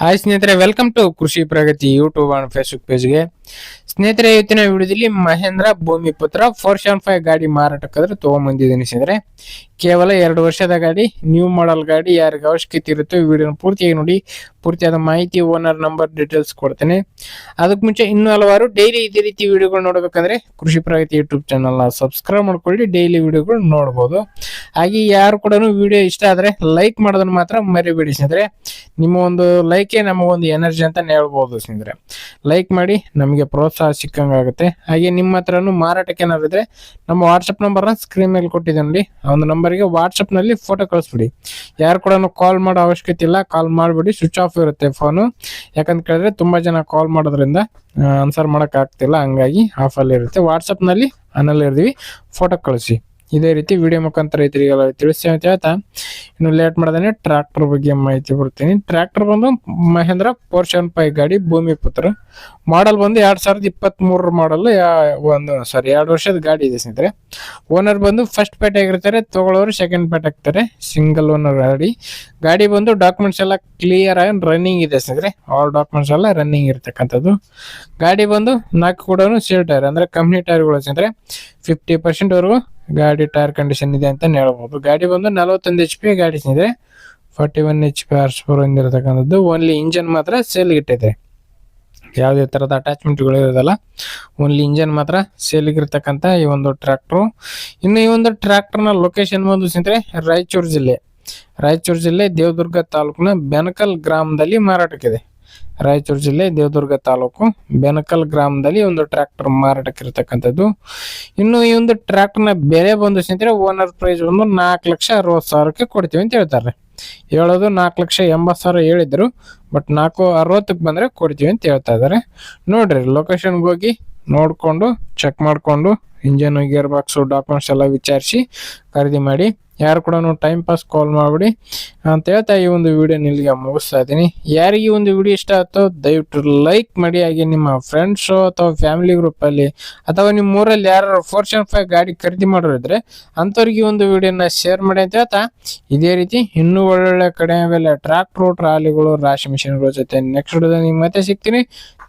Hi ಸ್ನೇಹಿತರೆ welcome to Krishi Pragati YouTube and Facebook ಪೇಜ್ಗೆ ಸ್ನೇಹಿತರೆ, ಇವತ್ತಿನ ವಿಡಿಯೋದಲ್ಲಿ Mahindra Bhumiputra four seven five ಗಾಡಿ ಮಾರಾಟಕ್ಕಾದ್ರೆ ತೊಗೊಂಬಂದಿದ್ದೀನಿ ಸ್ನೇಹಿತರೆ. ಕೇವಲ ಎರಡು ವರ್ಷದ ಗಾಡಿ ನ್ಯೂ ಮಾಡೆಲ್ ಗಾಡಿ, ಯಾರಿಗೆ ಅವಶ್ಯಕತೆ ಇರುತ್ತೋ ವಿಡಿಯೋನ ಪೂರ್ತಿಯಾಗಿ ನೋಡಿ, ಪೂರ್ತಿಯಾದ ಮಾಹಿತಿ ಓನರ್ ನಂಬರ್ ಡೀಟೇಲ್ಸ್ ಕೊಡ್ತೇನೆ. ಅದಕ್ಕೆ ಮುಂಚೆ ಇನ್ನೂ ಹಲವಾರು ಡೈಲಿ ಇದೇ ರೀತಿ ವಿಡಿಯೋಗಳು ನೋಡಬೇಕಂದ್ರೆ ಕೃಷಿ ಪ್ರಗತಿ ಯೂಟ್ಯೂಬ್ ಚಾನಲ್ನ ಸಬ್ಸ್ಕ್ರೈಬ್ ಮಾಡ್ಕೊಳ್ಳಿ ಡೈಲಿ ವಿಡಿಯೋಗಳು ನೋಡ್ಬೋದು. ಹಾಗೆ ಯಾರು ಕೂಡ ವಿಡಿಯೋ ಇಷ್ಟ ಆದರೆ ಲೈಕ್ ಮಾಡೋದನ್ನು ಮಾತ್ರ ಮರಿಬೇಡಿ ಸ್ನೇಹಿತರೆ. ನಿಮ್ಮ ಒಂದು ಲೈಕೇ ನಮಗೊಂದು ಎನರ್ಜಿ ಅಂತ ಹೇಳ್ಬೋದು ಸ್ನೇಹಿತರೆ. ಲೈಕ್ ಮಾಡಿ ನಮಗೆ ಪ್ರೋತ್ಸಾಹ ಸಿಕ್ಕಂಗಾಗುತ್ತೆ. ಹಾಗೆ ನಿಮ್ಮ ಹತ್ರನೂ ಮಾರಾಟಕ್ಕೆ ಏನಾದ್ರು ನಮ್ಮ ವಾಟ್ಸಪ್ ನಂಬರ್ನ ಸ್ಕ್ರೀನ್ ಮೇಲೆ ಕೊಟ್ಟಿದ್ದೀನಿ ನೋಡಿ. ಆ ಒಂದು ನಂಬರ್ಗೆ ವಾಟ್ಸಪ್ನಲ್ಲಿ ಫೋಟೋ ಕಳಿಸ್ಬಿಡಿ. ಯಾರು ಕೂಡ ಕಾಲ್ ಮಾಡೋ ಅವಶ್ಯಕತೆ ಇಲ್ಲ ಕಾಲ್ ಮಾಡಿಬಿಡಿ ಸ್ವಿಚ್ ಆಫ್ ಇರುತ್ತೆ ಫೋನು ಯಾಕಂತ ಕೇಳಿದ್ರೆ ತುಂಬ ಜನ ಕಾಲ್ ಮಾಡೋದ್ರಿಂದ ಆನ್ಸರ್ ಮಾಡೋಕ್ಕಾಗ್ತಿಲ್ಲ. ಹಂಗಾಗಿ ಆಫಲ್ಲಿ ಇರುತ್ತೆ. ವಾಟ್ಸಪ್ನಲ್ಲಿ ಆನಲ್ಲಿ ಇರ್ತೀವಿ ಫೋಟೋ ಕಳಿಸಿ. ಇದೇ ರೀತಿ ವಿಡಿಯೋ ಮುಖಾಂತರ ರೈತರಿಗೆಲ್ಲ ತಿಳಿಸಿ ಅಂತ ಹೇಳ್ತಾ, ಇನ್ನು ಲೇಟ್ ಮಾಡ್ದೇನೆ ಟ್ರ್ಯಾಕ್ಟರ್ ಬಗ್ಗೆ ಮಾಹಿತಿ ಬರ್ತೀನಿ ಟ್ರ್ಯಾಕ್ಟರ್ ಬಂದು ಮಹೇಂದ್ರ ಸೆವೆನ್ ಫೈವ್ ಗಾಡಿ ಭೂಮಿ ಪುತ್ರ. ಮಾಡಲ್ ಬಂದು ಎರಡ್ ಸಾವಿರದ ಇಪ್ಪತ್ತ್ ಮೂರರ ಮಾಡಲ್ ಒಂದು ಸಾರಿ ಎರಡು ವರ್ಷದ ಗಾಡಿ ಇದೆ ಸ್ನೇಹಿತರೆ. ಓನರ್ ಬಂದು ಫಸ್ಟ್ ಪೇಟೆ ಆಗಿರ್ತಾರೆ, ತಗೊಳ್ಳೋರು ಸೆಕೆಂಡ್ ಪೇಟೆ ಆಗ್ತಾರೆ ಸಿಂಗಲ್ ಓನರ್ ಗಾಡಿ. ಗಾಡಿ ಬಂದು ಡಾಕ್ಯುಮೆಂಟ್ಸ್ ಎಲ್ಲ ಕ್ಲಿಯರ್ ಆಗಿ ರನ್ನಿಂಗ್ ಇದೆ ಸ್ನೇಹಿತರೆ. ಆಲ್ ಡಾಕ್ಯುಮೆಂಟ್ಸ್ ಎಲ್ಲ ರನ್ನಿಂಗ್ ಇರ್ತಕ್ಕಂಥದ್ದು. ಗಾಡಿ ಬಂದು ನಾಲ್ಕು ಕೂಡ ಸೇಲ್ ಟೈರ್ ಅಂದ್ರೆ ಕಂಪ್ನಿ ಟೈರ್ಗಳು ಸ್ನೇಹಿತರೆ. ಫಿಫ್ಟಿ ಪರ್ಸೆಂಟ್ ವರೆಗೂ ಗಾಡಿ ಟೈರ್ ಕಂಡೀಷನ್ ಇದೆ ಅಂತ ಹೇಳ್ಬೋದು. ಗಾಡಿ ಬಂದು ನಲವತ್ತೊಂದು ಎಚ್ ಪಿ ಗಾಡಿ ಇದೆ. ಫಾರ್ಟಿ ಒನ್ ಎಚ್ ಪಿ ಆರ್ಸ್ ಫೋರ್ ಹೊಂದಿರತಕ್ಕಂಥದ್ದು ಓನ್ಲಿ ಇಂಜನ್ ಮಾತ್ರ ಸೇಲ್ ಇಟ್ಟಿದೆ. ಯಾವುದೇ ಥರದ ಅಟ್ಯಾಚ್ಮೆಂಟ್ಗಳು ಇರೋದಲ್ಲ ಓನ್ಲಿ ಇಂಜನ್ ಮಾತ್ರ ಸೇಲಿಗಿರ್ತಕ್ಕಂಥ ಈ ಒಂದು ಟ್ರ್ಯಾಕ್ಟ್ರು ಇನ್ನು ಈ ಒಂದು ಟ್ರ್ಯಾಕ್ಟರ್ನ ಲೊಕೇಶನ್ ಬಂದು ಸ್ನೇಹಿತರೆ, ರಾಯಚೂರು ಜಿಲ್ಲೆ. ರಾಯಚೂರು ಜಿಲ್ಲೆ ದೇವದುರ್ಗ ತಾಲೂಕಿನ ಬೆನಕಲ್ ಗ್ರಾಮದಲ್ಲಿ ಮಾರಾಟಕ್ಕಿದೆ. ರಾಯಚೂರು ಜಿಲ್ಲೆ, ದೇವದುರ್ಗ ತಾಲೂಕು, ಬೆನಕಲ್ ಗ್ರಾಮದಲ್ಲಿ ಒಂದು ಟ್ರ್ಯಾಕ್ಟರ್ ಮಾರಾಟಕ್ಕಿರ್ತಕ್ಕಂಥದ್ದು. ಇನ್ನು ಈ ಒಂದು ಟ್ರ್ಯಾಕ್ಟರ್ನ ಬೆಲೆ ಬಂದು ಸ್ನೇಹಿತರೆ ಓನರ್ ಪ್ರೈಸ್ ಒಂದು ನಾಲ್ಕು ಲಕ್ಷ ಅರವತ್ತು ಸಾವಿರಕ್ಕೆ ಕೊಡ್ತೀವಿ ಅಂತ ಹೇಳ್ತಾರೆ. ಹೇಳೋದು ನಾಲ್ಕು ಲಕ್ಷ ಎಂಬತ್ತು ಸಾವಿರ ಹೇಳಿದ್ರು ಬಟ್ ನಾಲ್ಕು ಅರವತ್ತಕ್ಕೆ ಬಂದರೆ ಕೊಡ್ತೀವಿ ಅಂತ ಹೇಳ್ತಾ ಇದ್ದಾರೆ. ನೋಡ್ರಿ ಲೊಕೇಶನ್ಗೆ ಹೋಗಿ ನೋಡಿಕೊಂಡು ಚೆಕ್ ಮಾಡಿಕೊಂಡು ಇಂಜನ್ ಗಿಯರ್ ಬಾಕ್ಸು ಡಾಕ್ಯುಮೆಂಟ್ಸ್ ಎಲ್ಲ ವಿಚಾರಿಸಿ ಖರೀದಿ ಮಾಡಿ. ಯಾರು ಕೂಡ ಟೈಮ್ ಪಾಸ್ ಕಾಲ್ ಮಾಡಿಬಿಡಿ. ಅಂತ ಹೇಳ್ತಾ ಈ ಒಂದು ವಿಡಿಯೋ ನಿಲ್ಲಿಗೆ ಮುಗಿಸ್ತಾ ಇದ್ದೀನಿ. ಯಾರಿಗೆ ಒಂದು ವಿಡಿಯೋ ಇಷ್ಟ ಆಯ್ತೋ ದಯವಿಟ್ಟು ಲೈಕ್ ಮಾಡಿ. ಹಾಗೆ ನಿಮ್ಮ ಫ್ರೆಂಡ್ಸು ಅಥವಾ ಫ್ಯಾಮಿಲಿ ಗ್ರೂಪಲ್ಲಿ ಅಥವಾ ನಿಮ್ಮ ಊರಲ್ಲಿ ಯಾರು ಫೋರ್ ಸೆವೆನ್ ಫೈವ್ ಗಾಡಿ ಖರೀದಿ ಮಾಡೋರಿದ್ರೆ ಅಂಥವ್ರಿಗೆ ಒಂದು ವಿಡಿಯೋನ ಶೇರ್ ಮಾಡಿ ಅಂತ ಹೇಳ್ತಾ. ಇದೇ ರೀತಿ ಇನ್ನೂ ಒಳ್ಳೊಳ್ಳೆ ಕಡೆ ಬೆಲೆ ಟ್ರ್ಯಾಕ್ಟ್ರು ಟ್ರಾಲಿಗಳು ರಾಶಿ ಮಿಷಿನ್ಗಳ ಜೊತೆ ನೆಕ್ಸ್ಟ್ ವಿಡಿಯೋದಲ್ಲಿ ನಿಮ್ಗೆ ಮತ್ತೆ ಸಿಗ್ತೀನಿ.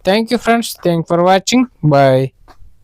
Thank you friends thank for watching bye